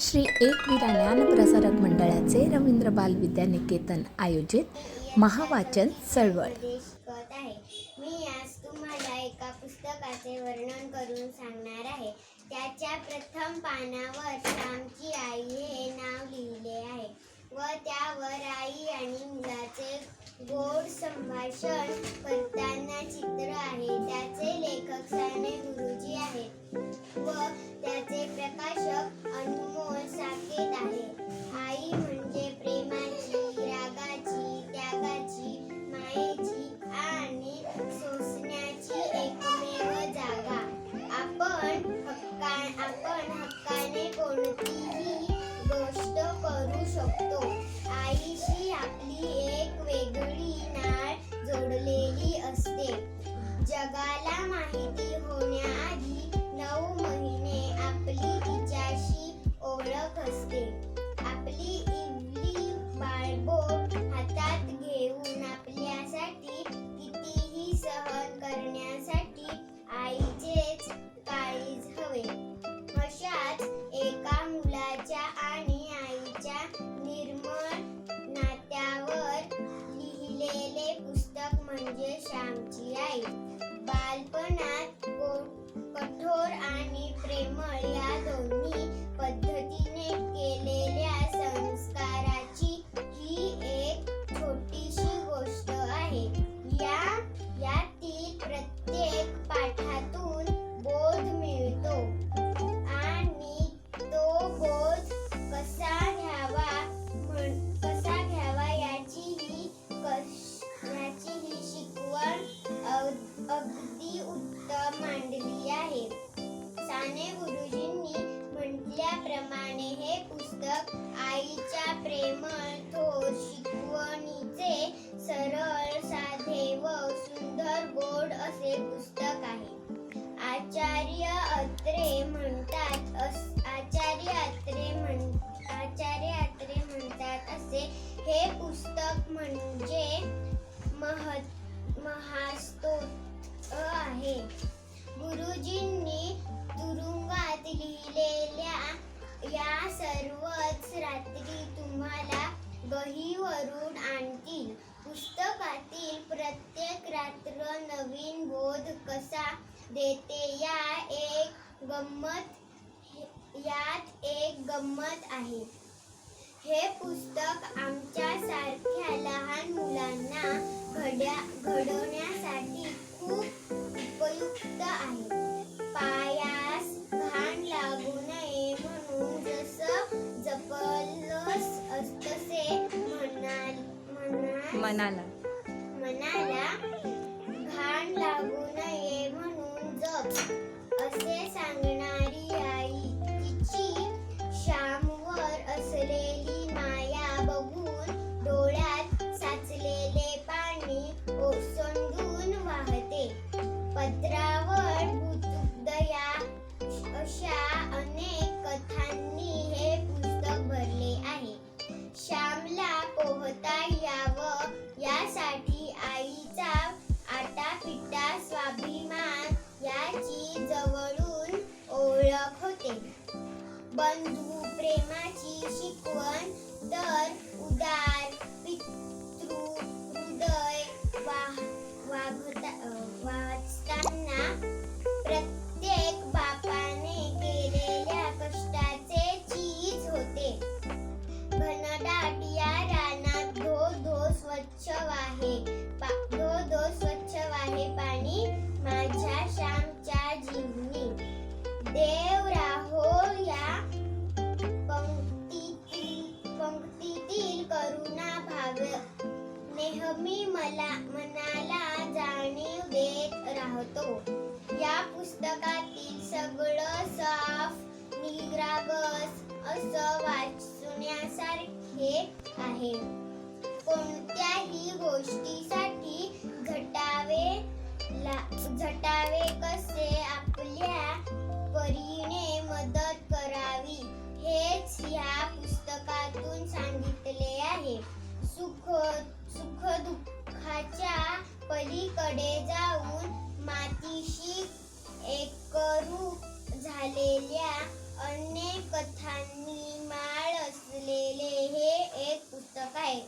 श्री एकवीरा ज्ञानप्रसारक मंडळाचे रवींद्र बाल विद्यानिकेतन आयोजित महावाचन चळवळ. आहे मी आज तुम्हाला एका पुस्तकाचे वर्णन करून सांगणार आहे. त्याच्या प्रथम पानावर श्यामची आई हे नाव लिहिले आहे व त्यावर आई आणि मुलाचे गोड संभाषण करताना चित्र आहे. त्याचे लेखक साने गुरुजी आहेत व त्याचे आपली एक वेगळी नाळ जोडलेली असते. जगाला माहिती आई बालपणात कठोर आणि प्रेमळ या दोन्ही पद्धतीने केलेल्या संस्काराची ही एक छोटीशी गोष्ट आहे. या यातील प्रत्येक पाठातून बोध मिळतो आणि तो बोध कसा अगदी मांडली आहे. साने गुरुजींनी म्हटल्याप्रमाणे हे पुस्तक आईच्या प्रेमळ थोर आणतील पुस्तकातील प्रत्येक रात्र नवीन बोध कसा देते? या एक गंमत यात एक गंमत आहे. हे पुस्तक आमच्यासारख्या लहान मुलांना घड्या घडवण्यासाठी Manala. करुणा नेहमी मला मनाला जाणीव देत राहतो. या पुस्तकातील सगळं साफ निरागस असं वाचण्यासारखे आहे. कोणत्याही गोष्टीसाठी सुख दुःखाच्या पलीकडे जाऊन मातीशी एकरू झालेल्या अनेक कथांनी माळ असलेले हे एक पुस्तक आहे.